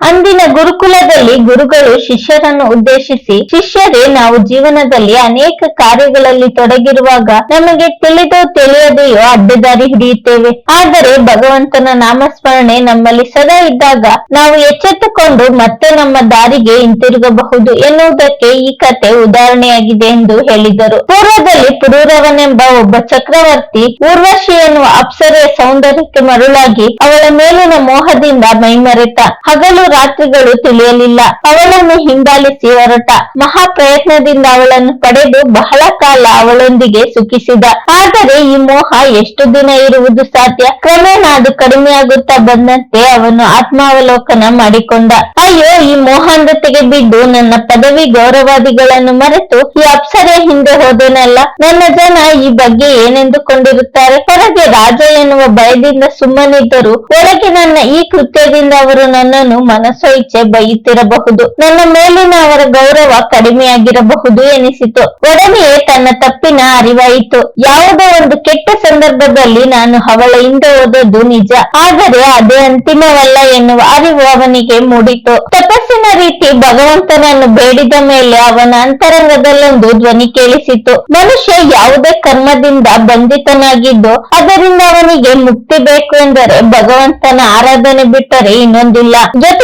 ಅಂದಿನ ಗುರುಕುಲದಲ್ಲಿ ಗುರುಗಳು ಶಿಷ್ಯರನ್ನು ಉದ್ದೇಶಿಸಿ, ಶಿಷ್ಯರೇ, ನಾವು ಜೀವನದಲ್ಲಿ ಅನೇಕ ಕಾರ್ಯಗಳಲ್ಲಿ ತೊಡಗಿರುವಾಗ ನಮಗೆ ತಿಳಿದೋ ತಿಳಿಯದೆಯೋ ಅಡ್ಡದಾರಿ ಹಿಡಿಯುತ್ತೇವೆ. ಆದರೆ ಭಗವಂತನ ನಾಮಸ್ಮರಣೆ ನಮ್ಮಲ್ಲಿ ಸದಾ ಇದ್ದಾಗ ನಾವು ಎಚ್ಚೆತ್ತುಕೊಂಡು ಮತ್ತೆ ನಮ್ಮ ದಾರಿಗೆ ಹಿಂತಿರುಗಬಹುದು ಎನ್ನುವುದಕ್ಕೆ ಈ ಕತೆ ಉದಾಹರಣೆಯಾಗಿದೆ ಎಂದು ಹೇಳಿದರು. ಪೂರ್ವದಲ್ಲಿ ಪುರೂರವನೆಂಬ ಒಬ್ಬ ಚಕ್ರವರ್ತಿ ಊರ್ವಶಿ ಎನ್ನುವ ಅಪ್ಸರೆಯ ಸೌಂದರ್ಯಕ್ಕೆ ಮರುಳಾಗಿ ಅವಳ ಮೇಲಿನ ಮೋಹದಿಂದ ಮೈಮರೆತ. ಹಗಲು ರಾತ್ರಿಗಳು ತಿಳಿಯಲಿಲ್ಲ. ಅವಳನ್ನು ಹಿಂಬಾಲಿಸಿ ಹೊರಟ. ಮಹಾ ಪ್ರಯತ್ನದಿಂದ ಅವಳನ್ನು ಪಡೆದು ಬಹಳ ಕಾಲ ಅವಳೊಂದಿಗೆ ಸುಖಿಸಿದ. ಆದರೆ ಈ ಮೋಹ ಎಷ್ಟು ದಿನ ಇರುವುದು ಸಾಧ್ಯ? ಕ್ರಮೇಣ ಅದು ಕಡಿಮೆಯಾಗುತ್ತಾ ಬಂದಂತೆ ಅವನು ಆತ್ಮಾವಲೋಕನ ಮಾಡಿಕೊಂಡ. ಅಯ್ಯೋ, ಈ ಮೋಹಾಂಧತೆಗೆ ಬಿದ್ದು ನನ್ನ ಪದವಿ ಗೌರವಾದಿಗಳನ್ನು ಮರೆತು ಈ ಅಪ್ಸರೆ ಹಿಂದೆ ಹೋದೆನಲ್ಲ? ನನ್ನ ಜನ ಈ ಬಗ್ಗೆ ಏನೆಂದುಕೊಂಡಿರುತ್ತಾರೆ? ಹೊರಗೆ ರಾಜ ಎನ್ನುವ ಭಯದಿಂದ ಸುಮ್ಮನಿದ್ದರು ಹೊರಗೆ ನನ್ನ ಈ ಕೃತ್ಯದಿಂದ ಅವರು ನನ್ನನ್ನು ಮನಸ್ಸೋ ಇಚ್ಛೆ ಬೈಯುತ್ತಿರಬಹುದು. ನನ್ನ ಮೇಲಿನ ಅವರ ಗೌರವ ಕಡಿಮೆಯಾಗಿರಬಹುದು ಎನಿಸಿತು. ಒಡನೆಯೇ ತನ್ನ ತಪ್ಪಿನ ಅರಿವಾಯಿತು. ಯಾವುದೋ ಒಂದು ಕೆಟ್ಟ ಸಂದರ್ಭದಲ್ಲಿ ನಾನು ಅವಳ ಹಿಂದೆ ಓದೋದು ನಿಜ. ಆದರೆ ಅದೇ ಅಂತಿಮವಲ್ಲ ಎನ್ನುವ ಅರಿವು ಅವನಿಗೆ ಮೂಡಿತು. ತಪಸ್ಸಿನ ರೀತಿ ಭಗವಂತನನ್ನು ಬೇಡಿದ ಮೇಲೆ ಅವನ ಅಂತರಂಗದಲ್ಲೊಂದು ಧ್ವನಿ ಕೇಳಿಸಿತು. ಮನುಷ್ಯ ಯಾವುದೇ ಕರ್ಮದಿಂದ ಬಂಧಿತನಾಗಿದ್ದು, ಅದರಿಂದ ಅವನಿಗೆ ಮುಕ್ತಿ ಬೇಕು ಎಂದರೆ ಭಗವಂತನ ಆರಾಧನೆ ಬಿಟ್ಟರೆ ಇನ್ನೊಂದಿಲ್ಲ.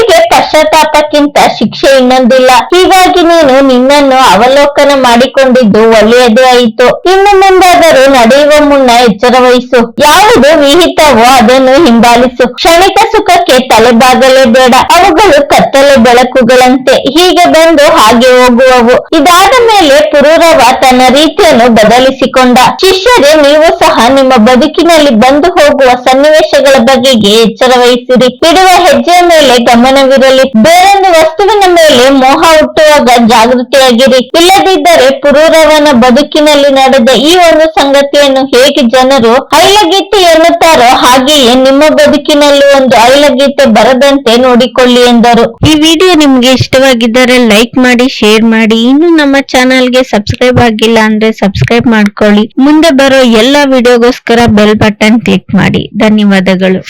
ಜೊತೆಗೆ ಪಶ್ಚಾತ್ತಾಪಕ್ಕಿಂತ ಶಿಕ್ಷೆ ಇನ್ನೊಂದಿಲ್ಲ. ಹೀಗಾಗಿ ನೀನು ನಿನ್ನನ್ನು ಅವಲೋಕನ ಮಾಡಿಕೊಂಡಿದ್ದು ಒಳ್ಳೆಯದೇ ಆಯಿತು. ಇನ್ನು ಮುಂದಾದರೂ ನಡೆಯುವ ಮುನ್ನ ಎಚ್ಚರ ವಹಿಸು. ಯಾವುದು ವಿಹಿತವೋ ಅದನ್ನು ಹಿಂಬಾಲಿಸು. ಕ್ಷಣಿಕ ಸುಖಕ್ಕೆ ತಲೆಬಾಗಲೇ ಬೇಡ ಅವುಗಳು ಕತ್ತಲೆ ಬೆಳಕುಗಳಂತೆ. ಹೀಗೆ ಬಂದು ಹಾಗೆ ಹೋಗುವವು. ಇದಾದ ಮೇಲೆ ಪುರೂರವ ತನ್ನ ರೀತಿಯನ್ನು ಬದಲಿಸಿಕೊಂಡ. ಶಿಷ್ಯರೇ, ನೀವು ಸಹ ನಿಮ್ಮ ಬದುಕಿನಲ್ಲಿ ಬಂದು ಹೋಗುವ ಸನ್ನಿವೇಶಗಳ ಬಗೆಗೆ ಎಚ್ಚರ ವಹಿಸಿರಿ. ಇಡುವ ಹೆಜ್ಜೆಯ ಮೇಲೆ ಗಮನವಿರಲಿ ಬೇರೊಂದು ವಸ್ತುವಿನ ಮೇಲೆ ಮೋಹ ಹುಟ್ಟುವಾಗ ಜಾಗೃತಿಯಾಗಿರಿ. ಇಲ್ಲದಿದ್ದರೆ ಪುರೂರವನ ಬದುಕಿನಲ್ಲಿ ನಡೆದ ಈ ಒಂದು ಸಂಗತಿಯನ್ನು ಹೇಗೆ ಜನರು ಐಲಗೀತೆ ಎನ್ನುತ್ತಾರೋ ಹಾಗೆಯೇ ನಿಮ್ಮ ಬದುಕಿನಲ್ಲಿ ಒಂದು ಐಲಗೀತೆ ಬರದಂತೆ ನೋಡಿಕೊಳ್ಳಿ ಎಂದರು. ಈ ವಿಡಿಯೋ ನಿಮ್ಗೆ ಇಷ್ಟವಾಗಿದ್ದರೆ ಲೈಕ್ ಮಾಡಿ, ಶೇರ್ ಮಾಡಿ. ಇನ್ನು ನಮ್ಮ ಚಾನಲ್ಗೆ ಸಬ್ಸ್ಕ್ರೈಬ್ ಆಗಿಲ್ಲ ಅಂದ್ರೆ ಸಬ್ಸ್ಕ್ರೈಬ್ ಮಾಡ್ಕೊಳ್ಳಿ. ಮುಂದೆ ಬರೋ ಎಲ್ಲಾ ವಿಡಿಯೋಗೋಸ್ಕರ ಬೆಲ್ ಬಟನ್ ಕ್ಲಿಕ್ ಮಾಡಿ. ಧನ್ಯವಾದಗಳು.